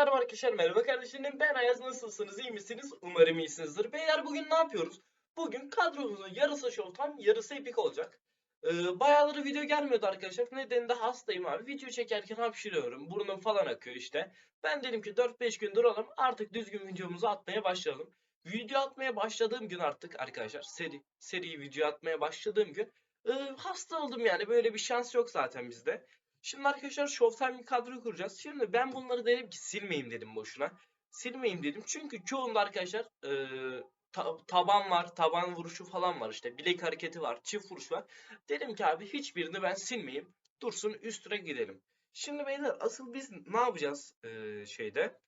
merhaba arkadaşlar, merhaba kardeşlerim. Ben Ayaz, nasılsınız, iyi misiniz? Umarım iyisinizdir. Beyler bugün ne yapıyoruz? Bugün kadromuzun yarısı Showtime, yarısı Epic olacak. Ee, bayağıları video gelmiyordu arkadaşlar. Nedeni de hastayım abi. Video çekerken hapşırıyorum, burnum falan akıyor işte. Ben dedim ki 4-5 gün duralım, artık düzgün videomuzu atmaya başlayalım. Video atmaya başladığım gün artık arkadaşlar, seri seri video atmaya başladığım gün e, hasta oldum yani. Böyle bir şans yok zaten bizde. Şimdi arkadaşlar Showtime bir kadro kuracağız. Şimdi ben bunları dedim ki silmeyeyim dedim boşuna. Silmeyeyim dedim. Çünkü çoğunda arkadaşlar eee, ta- taban var, taban vuruşu falan var işte. Bilek hareketi var, çift vuruş var. Dedim ki abi hiçbirini ben silmeyeyim. Dursun üstüne gidelim. Şimdi beyler asıl biz ne yapacağız eee, şeyde?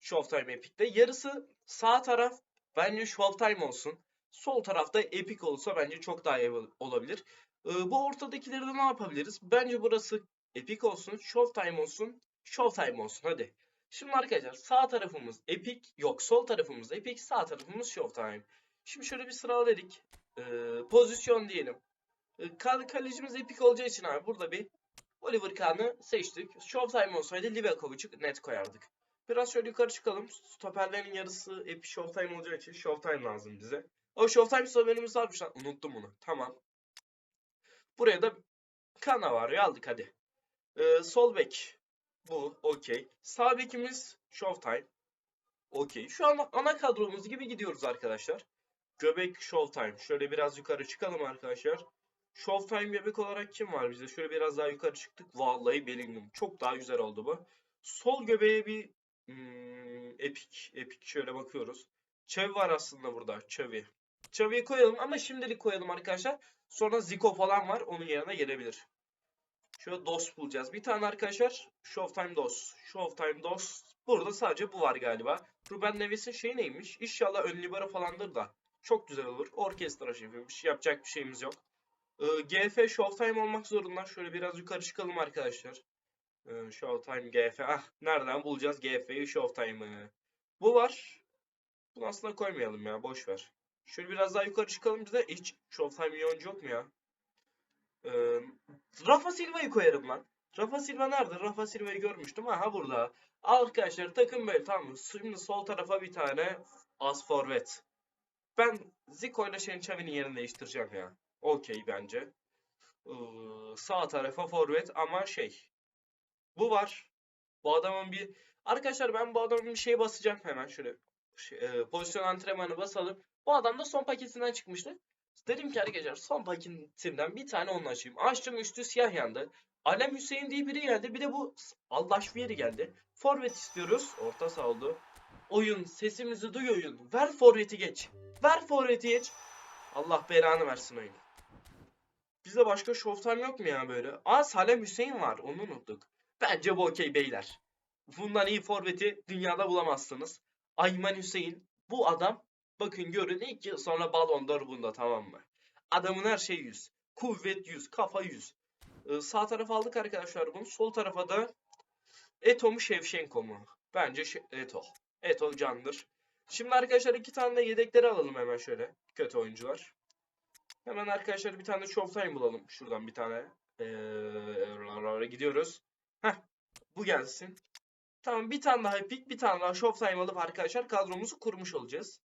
Showtime Epic'te. Yarısı sağ taraf bence Showtime olsun. Sol tarafta Epic olsa bence çok daha iyi ol- olabilir. Eee, bu ortadakileri de ne yapabiliriz? Bence burası Epic olsun, Showtime olsun, Showtime olsun hadi. Şimdi arkadaşlar sağ tarafımız Epic, yok sol tarafımız Epic, sağ tarafımız Showtime. Şimdi şöyle bir sıraladık. Ee, pozisyon diyelim. Ee, kal kalecimiz Epic olacağı için abi burada bir Oliver Kahn'ı seçtik. Showtime olsaydı Livakovic'i net koyardık. Biraz şöyle yukarı çıkalım. Stoperlerin yarısı Epic Showtime olacağı için Showtime lazım bize. O Showtime stoperimiz varmış lan. Unuttum bunu. Tamam. Buraya da Kana var aldık hadi. Ee, sol bek bu okey. Sağ bekimiz Showtime. Okey. Şu an ana kadromuz gibi gidiyoruz arkadaşlar. Göbek Showtime. Şöyle biraz yukarı çıkalım arkadaşlar. Showtime göbek olarak kim var bize? Şöyle biraz daha yukarı çıktık. Vallahi Bellingham. Çok daha güzel oldu bu. Sol göbeğe bir hmm, Epic. Epic şöyle bakıyoruz. Çevi var aslında burada. Çevi. Çevi'yi koyalım ama şimdilik koyalım arkadaşlar. Sonra Zico falan var. Onun yerine gelebilir. Şöyle DOS bulacağız. Bir tane arkadaşlar Showtime DOS. Showtime DOS. Burada sadece bu var galiba. Ruben Neves'in şeyi neymiş? İnşallah ön libero falandır da. Çok güzel olur. Orkestra şefiymiş. Yapacak bir şeyimiz yok. Ee, GF Showtime olmak zorunda. Şöyle biraz yukarı çıkalım arkadaşlar. Ee, Showtime GF. Ah nereden bulacağız GF'yi Showtime'ı? Bu var. Bunu aslında koymayalım ya. Boş ver. Şöyle biraz daha yukarı çıkalım. Bize hiç Showtime yoncu yok mu ya? Ee, Rafa Silva'yı koyarım lan. Rafa Silva nerede? Rafa Silva'yı görmüştüm. Aha burada. Arkadaşlar takım böyle tamam? Şimdi sol tarafa bir tane as forvet. Ben Zico ile Şençavi'nin yerini değiştireceğim ya. Okey bence. Ee, sağ tarafa forvet ama şey. Bu var. Bu adamın bir... Arkadaşlar ben bu adamın bir şeye basacağım hemen şöyle. Şey, e, pozisyon antrenmanı basalım. Bu adam da son paketinden çıkmıştı. Dedim ki arkadaşlar son paketimden bir tane onu açayım. Açtım üstü siyah yandı. Alem Hüseyin diye biri geldi. Bir de bu Aldaşviyeri geldi. Forvet istiyoruz. Orta saha oldu. Oyun sesimizi duy oyun. Ver forveti geç. Ver forveti geç. Allah belanı versin oyun. Bizde başka Showtime yok mu ya böyle? Aa Salem Hüseyin var. Onu unuttuk. Bence bu okey beyler. Bundan iyi forveti dünyada bulamazsınız. Ayman Hüseyin. Bu adam Bakın görün ilk yıl sonra Ballon d'Or bunda tamam mı? Adamın her şeyi 100. Kuvvet 100. Kafa 100. Ee, sağ tarafa aldık arkadaşlar bunu. Sol tarafa da Eto mu Şevşenko mu? Bence Eto. Eto candır. Şimdi arkadaşlar iki tane de yedekleri alalım hemen şöyle. Kötü oyuncular. Hemen arkadaşlar bir tane Showtime bulalım. Şuradan bir tane. Ee, gidiyoruz. Heh. Bu gelsin. Tamam bir tane daha Epic, bir tane daha Showtime alıp arkadaşlar kadromuzu kurmuş olacağız.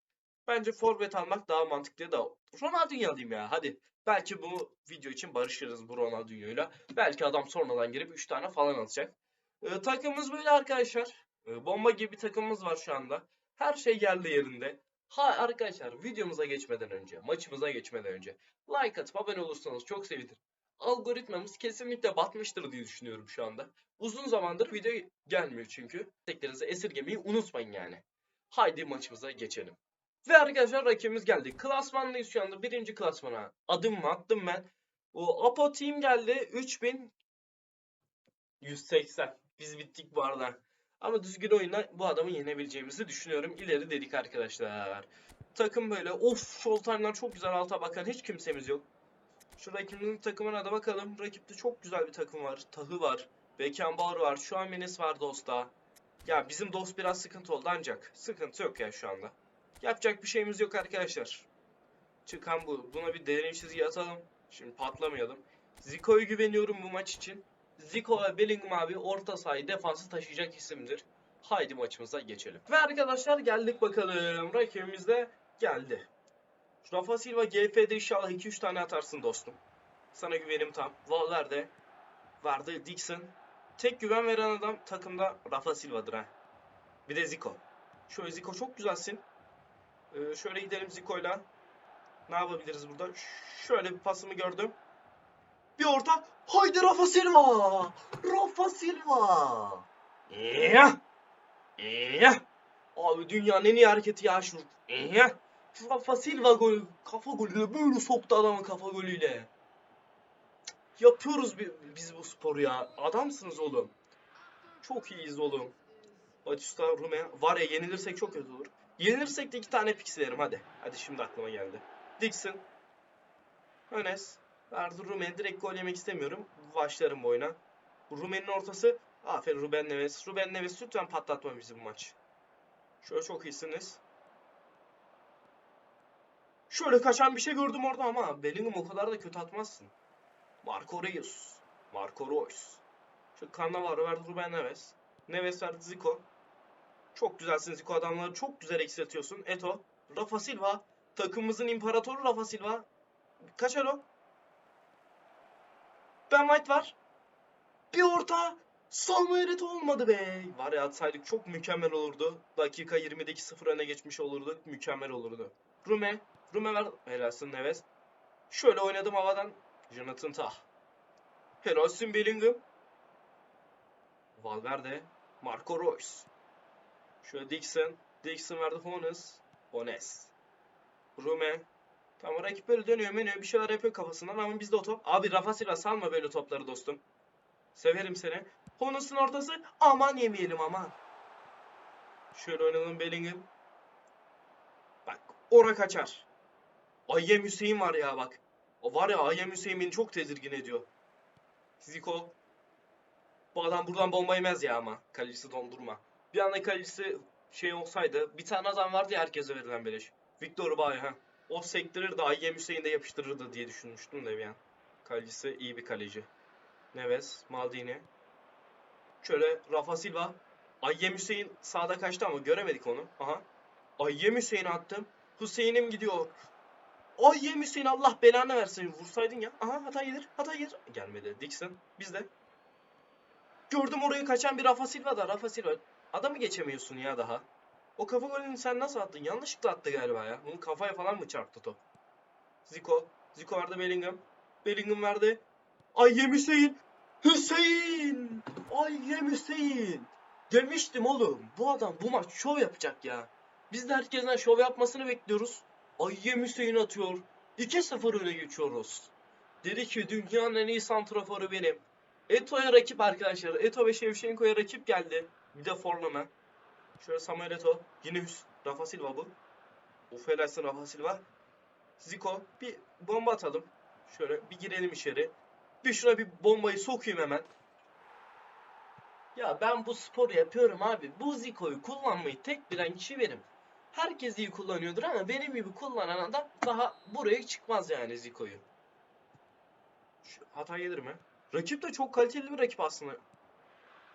Bence forvet almak daha mantıklı da Ronaldinho alayım ya hadi. Belki bu video için barışırız bu Ronaldinho'yla. Belki adam sonradan girip 3 tane falan atacak. Ee, takımımız böyle arkadaşlar. Ee, bomba gibi bir takımımız var şu anda. Her şey yerli yerinde. Ha arkadaşlar videomuza geçmeden önce, maçımıza geçmeden önce like atıp abone olursanız çok sevinirim. Algoritmamız kesinlikle batmıştır diye düşünüyorum şu anda. Uzun zamandır video gelmiyor çünkü. Teklerinizi esirgemeyi unutmayın yani. Haydi maçımıza geçelim. Ve arkadaşlar rakibimiz geldi. Klasmandayız şu anda. Birinci klasmana adım mı attım ben. O Apo Team geldi. 3180. Biz bittik bu arada. Ama düzgün oyunda bu adamı yenebileceğimizi düşünüyorum. İleri dedik arkadaşlar. Takım böyle. Of Showtime'lar çok güzel alta bakan hiç kimsemiz yok. Şu rakibimizin takımına da bakalım. Rakipte çok güzel bir takım var. Tahı var. Beckenbauer var. Şu an Menes var Dost'a. Ya bizim Dost biraz sıkıntı oldu ancak. Sıkıntı yok ya şu anda. Yapacak bir şeyimiz yok arkadaşlar. Çıkan bu. Buna bir derin çizgi atalım. Şimdi patlamayalım. Zico'ya güveniyorum bu maç için. Zico ve Bellingham abi orta sahayı defansı taşıyacak isimdir. Haydi maçımıza geçelim. Ve arkadaşlar geldik bakalım. Rakibimiz de geldi. Rafa Silva GF'de inşallah 2-3 tane atarsın dostum. Sana güvenim tam. Valverde. Vardı Dixon. Tek güven veren adam takımda Rafa Silva'dır ha. Bir de Zico. Şöyle Zico çok güzelsin. Ee, şöyle gidelim Zico'yla. Ne yapabiliriz burada? Şöyle bir pasımı gördüm. Bir orta. Haydi Rafa Silva! Rafa Silva! İyi. İyi. Abi dünyanın en iyi hareketi ya şu. Şu Rafa Silva gol, kafa golüyle böyle soktu adamın kafa golüyle. Yapıyoruz bi- biz bu sporu ya. Adamsınız oğlum. Çok iyiyiz oğlum. Batista, Rume. Var ya yenilirsek çok kötü olur. Yenilirsek de iki tane piksilerim hadi. Hadi şimdi aklıma geldi. Dixon. Önes. Verdi Rumen. Direkt gol yemek istemiyorum. Başlarım bu oyuna. Rumen'in ortası. Aferin Ruben Neves. Ruben Neves lütfen patlatma bizi bu maç. Şöyle çok iyisiniz. Şöyle kaçan bir şey gördüm orada ama Bellingham o kadar da kötü atmazsın. Marco Reus. Marco Reus. Şu Cannavaro verdi Ruben Neves. Neves verdi Zico. Çok güzelsin Zico adamları çok güzel eksiltiyorsun. Eto. Rafa Silva. Takımımızın imparatoru Rafa Silva. Kaç elo? Ben White var. Bir orta. Samuel Eto'o olmadı be. Var ya atsaydık çok mükemmel olurdu. Dakika 20'deki 0 öne geçmiş olurduk. Mükemmel olurdu. Rume. Rume ver. Helalsin Neves. Şöyle oynadım havadan. Jonathan Tah. Helalsin Bellingham. Valverde. Marco Reus. Şöyle Dixon. Dixon verdi Hones. Hones. Rume. Tamam rakip böyle dönüyor menüyor bir şeyler yapıyor kafasından ama bizde o top. Abi Rafa Silva salma böyle topları dostum. Severim seni. Honos'un ortası. Aman yemeyelim aman. Şöyle oynayalım Bellingham. Bak ora kaçar. Ayyem Hüseyin var ya bak. O var ya Ayyem Hüseyin beni çok tedirgin ediyor. Zico. Bu adam buradan bomba ya ama. Kalecisi dondurma. Bir anda kalecisi şey olsaydı. Bir tane adam vardı ya herkese verilen beleş. Victor Bay ha. O sektirirdi Ayyem Hüseyin de yapıştırırdı diye düşünmüştüm de bir an. Kalecisi iyi bir kaleci. Neves, Maldini. Şöyle Rafa Silva. Ayyem Hüseyin sağda kaçtı ama göremedik onu. Aha. Ayyem Hüseyin attım. Hüseyin'im gidiyor. Ayyem Hüseyin Allah belanı versin. Vursaydın ya. Aha hata gelir. Hata gelir. Gelmedi. Dixon. Bizde. Gördüm oraya kaçan bir Rafa Silva da. Rafa Silva. Adamı geçemiyorsun ya daha. O kafa golünü sen nasıl attın? Yanlışlıkla attı galiba ya. Bunun kafaya falan mı çarptı top? Zico. Zico verdi Bellingham. Bellingham verdi. Ayyem Hüseyin. Hüseyin. Ayyem Hüseyin. Demiştim oğlum. Bu adam bu maç şov yapacak ya. Biz de herkesten şov yapmasını bekliyoruz. Ayyem Hüseyin atıyor. 2-0 öne geçiyoruz. Dedi ki dünyanın en iyi santraforu benim. Eto'ya rakip arkadaşlar. Eto ve Şevşenko'ya rakip geldi. Bir de Forlana. Şöyle Samuel Eto. Yine Hüs. Rafa Silva bu. Of helalsin Rafa Silva. Zico. Bir bomba atalım. Şöyle bir girelim içeri. Bir şuna bir bombayı sokayım hemen. Ya ben bu sporu yapıyorum abi. Bu Zico'yu kullanmayı tek bilen kişi benim. Herkes iyi kullanıyordur ama benim gibi kullanan adam daha buraya çıkmaz yani Zico'yu. Hata gelir mi? Rakip de çok kaliteli bir rakip aslında.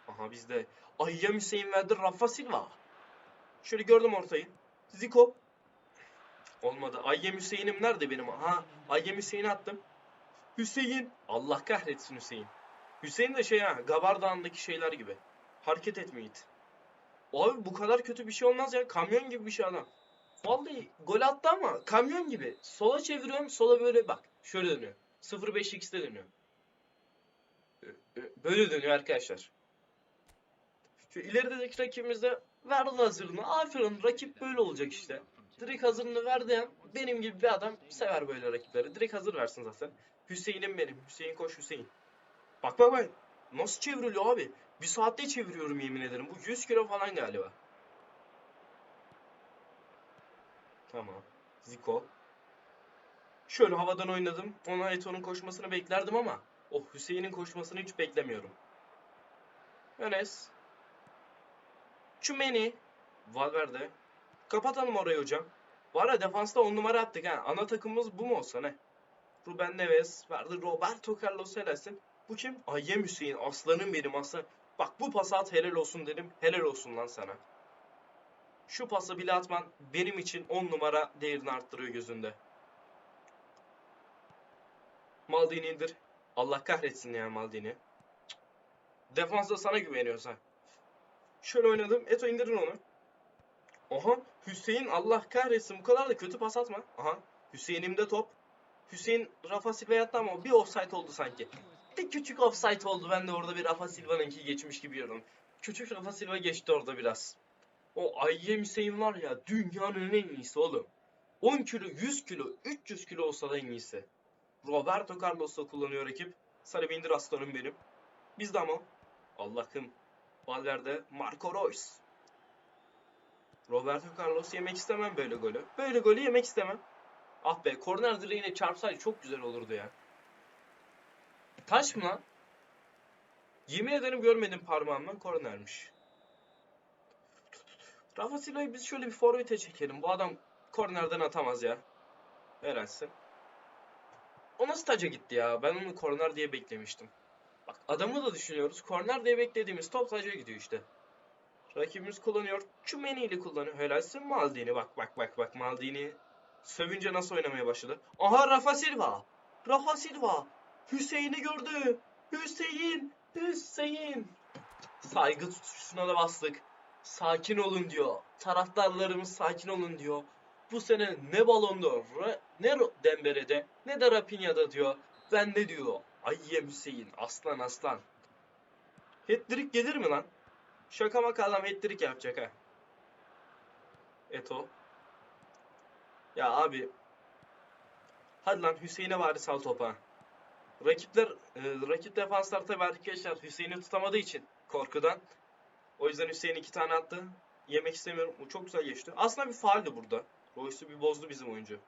Aha bizde. Ayyem Hüseyin verdi Rafa Silva. Şöyle gördüm ortayı. Zico. Olmadı. Ayyem Hüseyin'im nerede benim? Ha, Ayyem Hüseyin'i attım. Hüseyin. Allah kahretsin Hüseyin. Hüseyin de şey ha, Gabar şeyler gibi. Hareket it. Abi bu kadar kötü bir şey olmaz ya. Kamyon gibi bir şey adam. Vallahi gol attı ama kamyon gibi. Sola çeviriyorum, sola böyle bak. Şöyle dönüyor. 0.5x'de dönüyor. Böyle dönüyor arkadaşlar. Şu ilerideki rakibimiz de verdi hazırını. Aferin rakip böyle olacak işte. Direkt hazırını verdi. Benim gibi bir adam sever böyle rakipleri. Direkt hazır versin zaten. Hüseyin'im benim. Hüseyin koş Hüseyin. Bak bak bak. Nasıl çevriliyor abi? Bir saatte çeviriyorum yemin ederim. Bu 100 kilo falan galiba. Tamam. Zico. Şöyle havadan oynadım. Ona Eto'nun koşmasını beklerdim ama o Hüseyin'in koşmasını hiç beklemiyorum. Enes. Çümeni. Valverde. Kapatalım orayı hocam. Var ya defansta 10 numara attık ha. Ana takımımız bu mu olsa ne? Ruben Neves. Verdi Roberto Carlos Helalsin. Bu kim? Ayyem Hüseyin. Aslanım benim aslan. Bak bu pası at helal olsun dedim. Helal olsun lan sana. Şu pası bile atman benim için 10 numara değerini arttırıyor gözünde. Maldini indir. Allah kahretsin ya Maldini. Defansta sana güveniyoruz ha. Şöyle oynadım. Eto indirin onu. Aha Hüseyin Allah kahretsin bu kadar da kötü pas atma. Aha Hüseyin'imde top. Hüseyin Rafa Silva'ya attı ama bir offside oldu sanki. Bir küçük offside oldu. Ben de orada bir Rafa Silva'nınki geçmiş gibi gördüm. Küçük Rafa Silva geçti orada biraz. O Ayyem Hüseyin var ya dünyanın en iyisi oğlum. 10 kilo, 100 kilo, 300 kilo olsa da en iyisi. Roberto Carlos'la kullanıyor rakip. Sarı bindir aslanım benim. Biz de ama Allah'ım Valverde, Marco Reus. Roberto Carlos yemek istemem böyle golü. Böyle golü yemek istemem. Ah be korner direğine çarpsaydı çok güzel olurdu ya. Taş mı lan? Yemin ederim görmedim parmağımdan kornermiş. Rafa Silva'yı biz şöyle bir forvete çekelim. Bu adam kornerden atamaz ya. Helalsin. O nasıl taca gitti ya? Ben onu korner diye beklemiştim. Bak adamı da düşünüyoruz. Korner diye beklediğimiz top taca gidiyor işte. Rakibimiz kullanıyor. Çumeni ile kullanıyor. Helalsin Maldini. Bak bak bak bak Maldini. Sövünce nasıl oynamaya başladı. Aha Rafa Silva. Rafa Silva. Hüseyin'i gördü. Hüseyin. Hüseyin. Saygı tutuşuna da bastık. Sakin olun diyor. Taraftarlarımız sakin olun diyor. Bu sene ne balonda, ne Dembere'de, ne de Rafinha'da diyor. Ben ne diyor? Ayyem Hüseyin. Aslan aslan. Hat-trick gelir mi lan? Şaka maka adam hat-trick yapacak ha. Eto. Ya abi. Hadi lan Hüseyin'e bari sal topa. Rakipler, e, rakip defanslar tabii arkadaşlar Hüseyin'i tutamadığı için korkudan. O yüzden Hüseyin iki tane attı. Yemek istemiyorum. Bu çok güzel geçti. Aslında bir faaldi burada. Royce'u bir bozdu bizim oyuncu.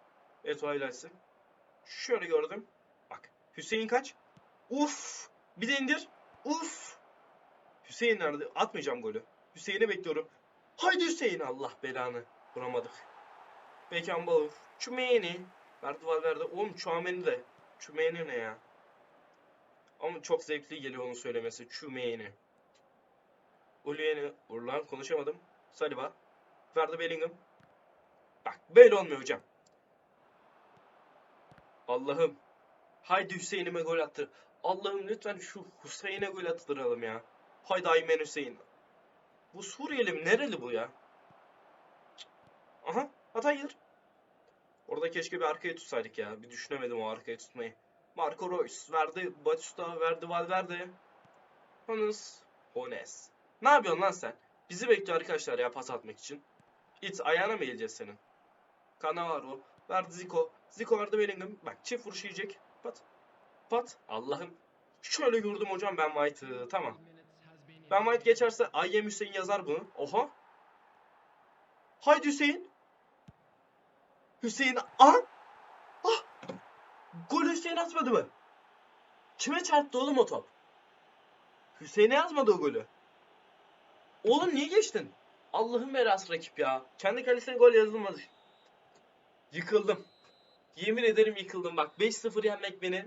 Eto highlights'ı. Şöyle gördüm. Bak. Hüseyin kaç? Uf! Bir de indir. Uf! Hüseyin nerede? Atmayacağım golü. Hüseyin'i bekliyorum. Haydi Hüseyin Allah belanı. Vuramadık. Bekan Balur. Çümeyeni. Verdi Valverde. Oğlum Çuameni de. Çümeyeni ne ya? Ama çok zevkli geliyor onu söylemesi. Çümeyeni. Uluyeni. Ulan konuşamadım. Saliba. Verdi Bellingham. Bak böyle olmuyor hocam. Allah'ım. Haydi Hüseyin'ime gol attır. Allah'ım lütfen şu Hüseyin'e gol attıralım ya. Haydi Aymen Hüseyin. Bu Suriyeli mi? Nereli bu ya? Aha. Hatayır. Orada keşke bir arkaya tutsaydık ya. Bir düşünemedim o arkaya tutmayı. Marco Reus verdi. Batista verdi Valverde. Hannes. Hones. Ne yapıyorsun lan sen? Bizi bekliyor arkadaşlar ya pas atmak için. İt ayağına mı geleceğiz senin? Cannavaro. Verdi Zico. Zico verdi Bellingham. Bak çift vuruş yiyecek. Pat. Pat. Allah'ım. Şöyle gördüm hocam ben White'ı. Tamam. Ben White geçerse Ayyem Hüseyin yazar bunu. Oha. Haydi Hüseyin. Hüseyin. Aha. Ah. Gol Hüseyin atmadı mı? Kime çarptı oğlum o top? Hüseyin'e yazmadı o golü. Oğlum niye geçtin? Allah'ın belası rakip ya. Kendi kalesine gol yazılmadı. Yıkıldım. Yemin ederim yıkıldım bak. 5-0 yenmek beni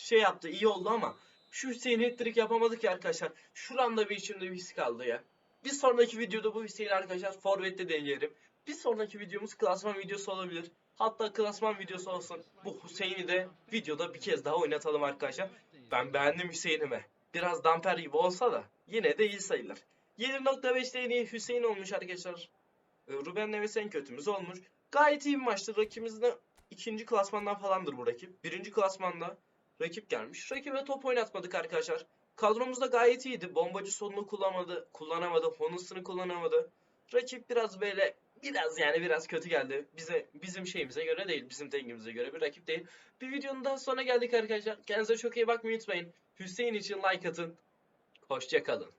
şey yaptı iyi oldu ama şu Hüseyin hat-trick yapamadık ya arkadaşlar. Şuramda bir içimde bir his kaldı ya. Bir sonraki videoda bu Hüseyin arkadaşlar forvette deneyelim. Bir sonraki videomuz klasman videosu olabilir. Hatta klasman videosu olsun. Bu Hüseyin'i de videoda bir kez daha oynatalım arkadaşlar. Ben beğendim Hüseyin'ime. Biraz damper gibi olsa da yine de iyi sayılır. 7.5'te en iyi Hüseyin olmuş arkadaşlar. Ee, Ruben Neves en kötümüz olmuş. Gayet iyi bir maçtı. Rakibimiz de ikinci klasmandan falandır bu rakip. Birinci klasmanda rakip gelmiş. Rakibe top oynatmadık arkadaşlar. Kadromuz da gayet iyiydi. Bombacı sonunu kullanamadı. Kullanamadı. Honus'unu kullanamadı. Rakip biraz böyle biraz yani biraz kötü geldi. Bize bizim şeyimize göre değil. Bizim dengimize göre bir rakip değil. Bir videonun daha sonuna geldik arkadaşlar. Kendinize çok iyi bakmayı unutmayın. Hüseyin için like atın. Hoşçakalın.